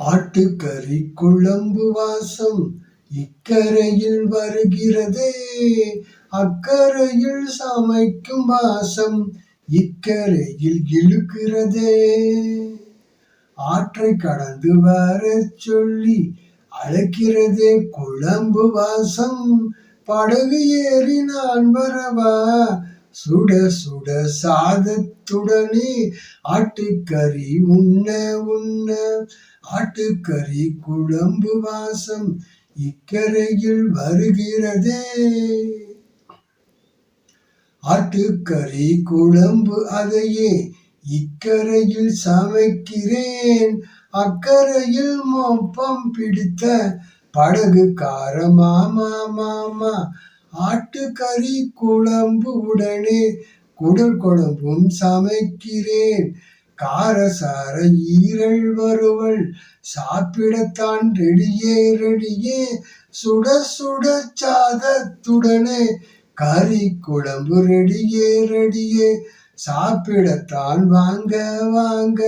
ஆட்டுக்கறி குழம்பு வாசம் இக்கரையில் வருகிறதே. அக்கரையில் சமைக்கும் வாசம் இக்கரையில் இழுக்கிறதே. ஆற்றை கடந்து வர சொல்லி அழைக்கிறதே குழம்பு வாசம். படகு ஏறி நான் வரவா? சுட சுட சாதத்துடனே ஆட்டுக்கறி உண்ண உண்ண. ஆட்டுக்கறி குழம்பு வாசம் இக்கரையில் வருகிறதே. ஆட்டுக்கறி குழம்பு அதையே இக்கரையில் சமைக்கிறேன். அக்கரையில் மொப்பம் பிடித்த படகுக்கார மாமா மாமா. ஆட்டுக்கறி குழம்பு உடனே குடல் குழம்பும் சமைக்கிறேன். காரசார ஈரல் வருவள் சாப்பிடத்தான் ரெடியே ரெடியே. சுட சுட சாதத்துடனே கறி குழம்பு ரெடியே ரெடியே. சாப்பிடத்தான் வாங்க வாங்க.